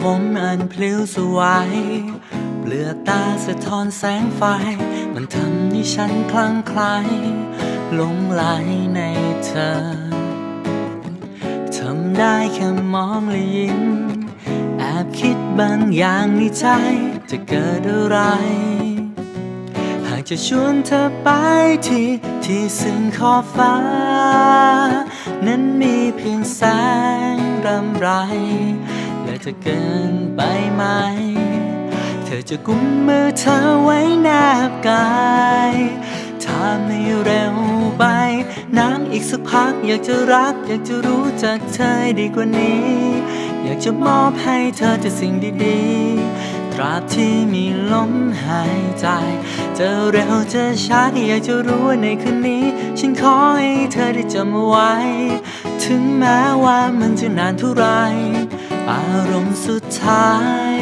ผมอันพลิ้วสวย เปลือกตาสะท้อนแสงไฟ มันทำให้ฉันคลั่งไคล้หลงไหลในเธอ ทำได้แค่มองและยิ้ม แอบคิดบางอย่างในใจ จะเกิดอะไร หากจะชวนเธอไปที่ที่ซึ่งขอบฟ้า นั้นมีเพียงแสงรำไร และจะเกินไปไหม เธอจะกุมมือเธอไว้แนบกายถ้าไม่เร็วไปนานอีกสักพัก อยากจะรัก อยากจะรู้จักเธอดีกว่านี้ อยากจะมอบให้เธอแต่สิ่งดีๆ ตราบที่มีลมหายใจ จะเร็วจะช้าอยากจะรู้ว่าในคืนนี้ ฉันขอให้เธอได้จำไว้ ถึงแม้ว่ามันจะนานเท่าไร อารมณ์สุดท้าย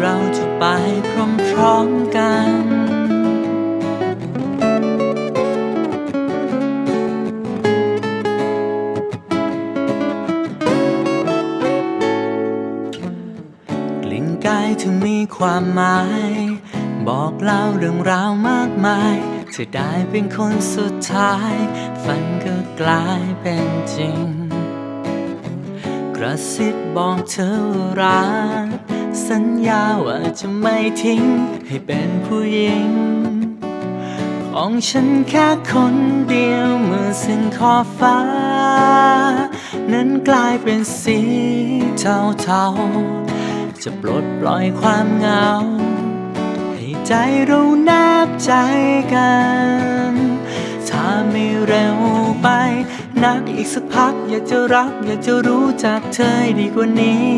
เราจะไปพร้อมๆกันกลิ่นกายถึงมีความหมาย บอกเล่าเรื่องราวมากมายเธอได้เป็นคนสุดท้าย ฝันก็กลายเป็นจริง กระซิบบอกเธอรักสัญญาว่าจะไม่ทิ้งให้เป็นผู้หญิง ของฉันแค่คนเดียวเมื่อสิ้นขอบฟ้า นั้นกลายเป็นสีเทาๆ จะปลดปล่อยความเหงา ให้ใจเราแนบใจกัน ถ้าไม่เร็ว นักอีกสักพัก อยากจะรัก อยากจะรู้จักเธอดีกว่านี้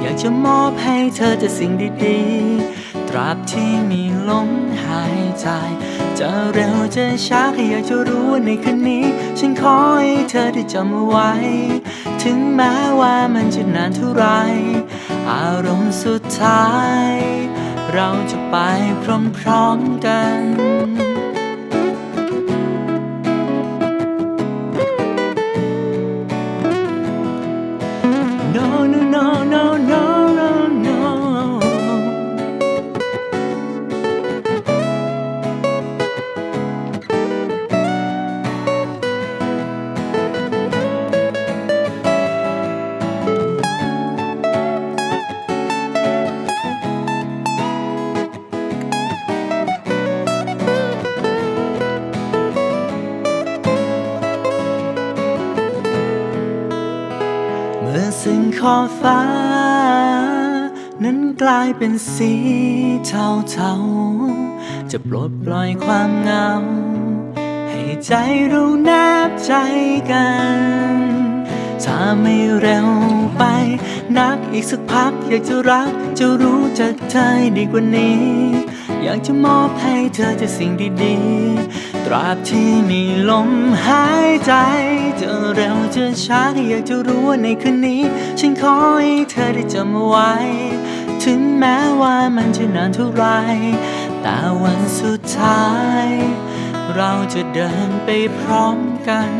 อยากจะมอบให้เธอแต่สิ่งดีๆ ตราบที่มีลมหายใจ จะเร็วจะช้าแค่อยากจะรู้ในคืนนี้ ฉันขอให้เธอได้จำเอาไว้ ถึงแม้ว่ามันจะนานเท่าไร อารมณ์สุดท้าย เราจะไปพร้อมๆกัน มื่อสิ่งขอบฟ้า นั้นกลายเป็นสีเทาๆจะปลดปล่อยความเงา ให้ใจเราแนบใจกัน ถ้าไม่เร็วไป นักอีกสักพัก อยากจะรัก จะรู้จักเธอให้ดีกว่านี้ อยากจะมอบให้เธอแต่สิ่งดีๆ ตราบที่มีลมหายใจ จะเร็วจะช้าก็อยากจะรู้ว่าในคืนนี้ ฉันขอให้เธอได้จำไว้ ถึงแม้ว่ามันจะนานเท่าไร แต่วันสุดท้าย เราจะเดินไปพร้อมกัน